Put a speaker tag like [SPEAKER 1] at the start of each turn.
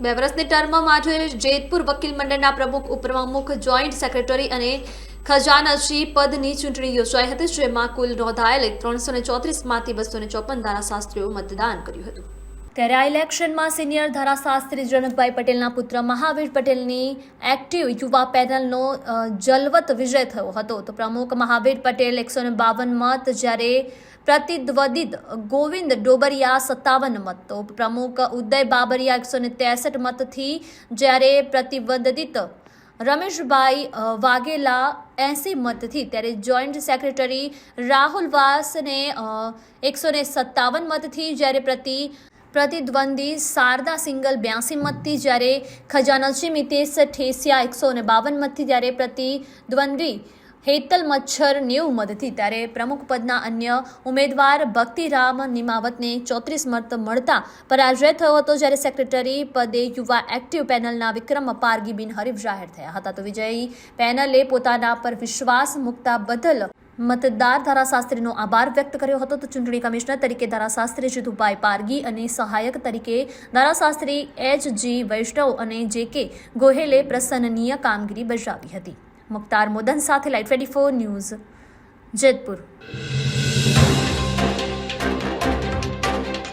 [SPEAKER 1] બે વર્ષની ટર્મમાં આજે જેતપુર વકીલ મંડળના પ્રમુખ ઉપપ્રમુખ જોઈન્ટ સેક્રેટરી અને ખજાનચી પદની ચૂંટણી યોજાઈ હતી, જેમાં કુલ નોંધાયેલ ત્રણસો ચોત્રીસમાંથી બસો ચોપન ધારાશાસ્ત્રીઓ મતદાન કર્યું હતું. ત્યારે આ ઇલેક્શનમાં સિનિયર ધારાશાસ્ત્રી જનકભાઈ પટેલના પુત્ર મહાવીર પટેલની એક્ટિવ યુવા પેનલનો જલવત વિજય થયો હતો. તો પ્રમુખ મહાવીર પટેલ એકસો બાવન મત જ્યારે પ્રતિદ્વંદિત ગોવિંદ ડોબરિયા સત્તાવન મત. તો પ્રમુખ ઉદય બાબરિયા એકસો ત્રેસઠ મતથી જ્યારે પ્રતિબંધિત રમેશભાઈ વાઘેલા એંસી મતથી ત્યારે જોઈન્ટ સેક્રેટરી રાહુલ વાસને એકસો સત્તાવન મતથી જ્યારે પ્રતિ પ્રતિદ્વંદી શારદા સિંગલ બ્યાસી મતથી જ્યારે ખજાનચી મિતેશ ઠેસિયા એકસો ને બાવન મતથી જ્યારે પ્રતિદ્વંદ્વી હેતલ મચ્છર નેવું મતથી ત્યારે પ્રમુખ પદના અન્ય ઉમેદવાર ભક્તિરામ નિમાવતને ચોત્રીસ મત મળતા પરાજય થયો હતો જ્યારે સેક્રેટરી પદે યુવા એક્ટિવ પેનલના વિક્રમ પારગી બિનહરીફ જાહેર થયા હતા. તો વિજયી પેનલે પોતાના પર વિશ્વાસ મૂકતા બદલ મતદાર ધારાશાસ્ત્રીનો આભાર વ્યક્ત કર્યો હતો તો ચૂંટણી કમિશનર તરીકે ધારાશાસ્ત્રી જીતુભાઈ પારગી અને સહાયક તરીકે ધારાશાસ્ત્રી એચ જી વૈષ્ણવ અને જે કે ગોહેલે પ્રસન્નનીય કામગીરી બજાવી હતી. મુખ્તાર મોદન સાથે live twenty four news Jetpur.